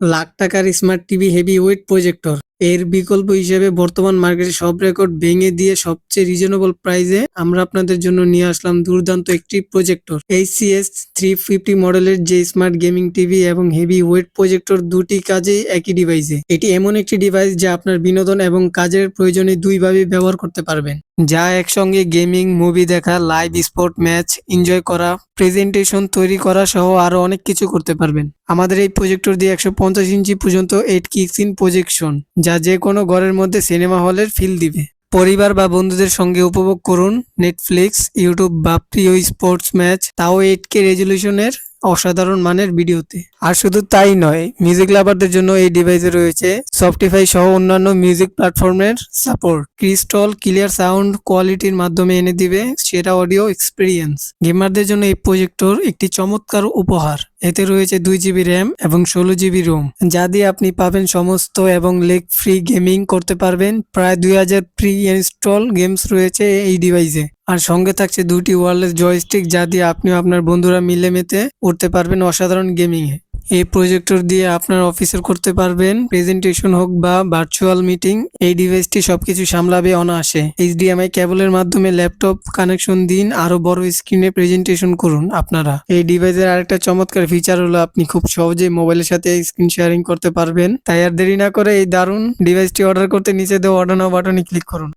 লাখ টাকার smart TV heavy weight projector এর বিকল্প হিসেবে বর্তমান মার্কেটে সব রেকর্ড ভেঙে দিয়ে সবচেয়ে রিজনেবল প্রাইসে আমরা আপনাদের জন্য নিয়ে আসলাম দুর্দান্ত একটি প্রজেক্টর এইচসিএস থ্রি ফিফটি মডেলের যে স্মার্ট গেমিং টিভি এবং হেভি ওয়েট প্রজেক্টর দুটি কাজেই একই ডিভাইসে এটি এমন একটি ডিভাইস যা আপনার বিনোদন এবং কাজের প্রয়োজনে দুইভাবে ব্যবহার করতে পারবেন। যা একসঙ্গে গেমিং মুভি দেখা লাইভ স্পোর্ট ম্যাচ এনজয় করা প্রেজেন্টেশন তৈরি করা সহ আরও অনেক কিছু করতে পারবেন। আমাদের এই প্রজেক্টর দিয়ে একশো পঞ্চাশ ইঞ্চি পর্যন্ত এইট কিক্স ইন প্রজেকশন যা যে কোনো ঘরের মধ্যে সিনেমা হলের ফিল দিবে। পরিবার বা বন্ধুদের সঙ্গে উপভোগ করুন নেটফ্লিক্স ইউটিউব বা প্রিয় স্পোর্টস ম্যাচ তাও এইট কে রেজলিউশনের অসাধারণ মানের ভিডিওতে। আর শুধু তাই নয় মিউজিক লাভারদের জন্য এই ডিভাইসে রয়েছে সফটিফাই সহ অন্যান্য মিউজিক প্ল্যাটফর্মের সাপোর্ট ক্রিস্টল ক্লিয়ার সাউন্ড কোয়ালিটির মাধ্যমে এনে দিবে সেরা অডিও এক্সপিরিয়েন্স গেমারদের জন্য এই প্রজেক্টর একটি চমৎকার উপহার। এতে রয়েছে দুই জিবি র্যাম এবং ষোলো জিবি রোম যা দিয়ে আপনি পাবেন সমস্ত এবং লেগ ফ্রি গেমিং করতে পারবেন। প্রায় দুই হাজার প্রি ইনস্টল গেমস রয়েছে এই ডিভাইসে আর সঙ্গে থাকছে দুটি ওয়ারলেস জয়স্টিক যা দিয়ে আপনি আপনার বন্ধুরা মিলে মেতে উঠতে পারবেন অসাধারণ গেমিং এ এই প্রজেক্টর দিয়ে আপনার অফিসের করতে পারবেন প্রেজেন্টেশন হোক বা ভার্চুয়াল মিটিং এই ডিভাইসটি সবকিছু সামলাবে অনায়াসে। এইচডিএমআই কেবলের মাধ্যমে ল্যাপটপ কানেকশন দিন আরও বড় স্ক্রিনে প্রেজেন্টেশন করুন আপনারা। এই ডিভাইসের আরেকটা চমৎকার ফিচার হলো, আপনি খুব সহজে মোবাইলের সাথে স্ক্রিন শেয়ারিং করতে পারবেন। তাই আর দেরি না করে এই দারুণ ডিভাইসটি অর্ডার করতে নিচে দেওয়া অর্ডার নাও বাটনে ক্লিক করুন।